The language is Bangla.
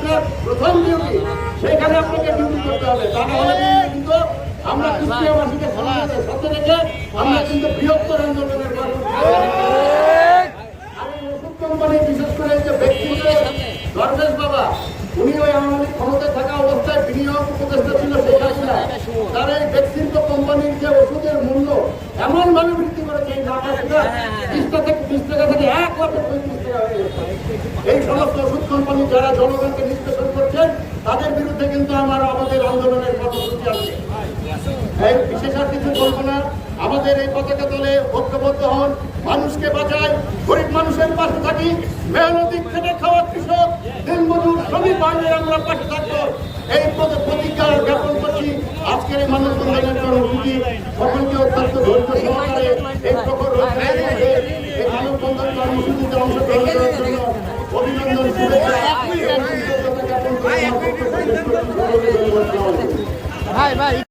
আপনার প্রথম ডিউটি সেখানে আপনাকে ডিউটি করতে হবে। তা না হলে কিন্তু আমরা কুষ্টিয়াবাসীকে সাথে রেখে আমরা কিন্তু বৃহত্তর আন্দোলনের আমি ওষুধ কোম্পানি বিশেষ করে যে ব্যক্তিগত দরবেশ বাবা উনি ওই আমাদের ক্ষমতায় থাকা অবস্থায় বিনিয়োগ উপদেষ্টা ছিল শেখ হাসিনা। তার এই ব্যক্তিগত কোম্পানির যে ওষুধের মূল্য এমন ভাবে বৃদ্ধি করেছে এই টাকা থেকে এই সমস্ত ওষুধ কোম্পানি যারা জনগণকে নিষ্পেষণ করছেন, তাদের বিরুদ্ধে কিন্তু আমার আমাদের আন্দোলনের কর্মসূচি আছে। এই বিশেষ আর কিছু বলব না। আমাদের এই পতাকা দলে ঐক্যবদ্ধ হন, মানুষকে বাঁচাই গরিব মানুষের পাশে থাকি, মেহনতি খেটে খাওয়া কৃষক, দিনমজুর শ্রমিক ভাইদের আমরা পাশে থাকব। এই প্রতি- প্রতিজ্ঞা জ্ঞাপন করছি। আজকের এই মানববন্ধনের কর্মসূচি সকলকে কর্মসূচিতে অংশগ্রহণ করার জন্য অভিনন্দন শুভেচ্ছা। ভাই ভাই